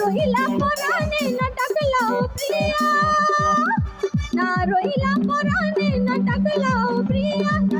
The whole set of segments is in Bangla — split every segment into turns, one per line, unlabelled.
রহিলা পরাণ Gabriela.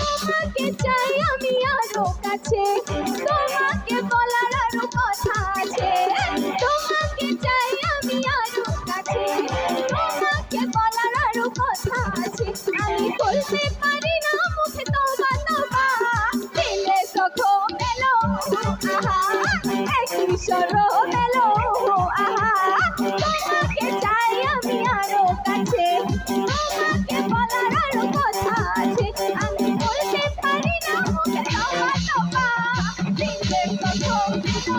তোমাকে চাই আমি আরও কাছে, তোমাকে বলার আরও কথা আছে। তোমাকে চাই আমি আরও কাছে, তোমাকে বলার আরও কথা আছে। আমি বলতে পারি না, মুখে তোমা তোমা দিলে সখো মেলো আহা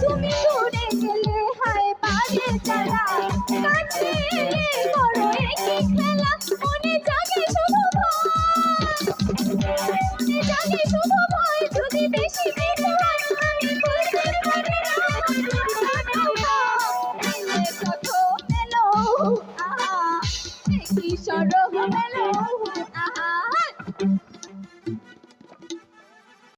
তুমি দূরে গেলে হায় বাজে জ্বালা কাছে এলে করো একই খেলা। মনে জাগে শুধু ভয়। মনে জাগে শুধু ভয়। যদি বেশি দিতে হয় আমি করতে পারি সরব মেলো।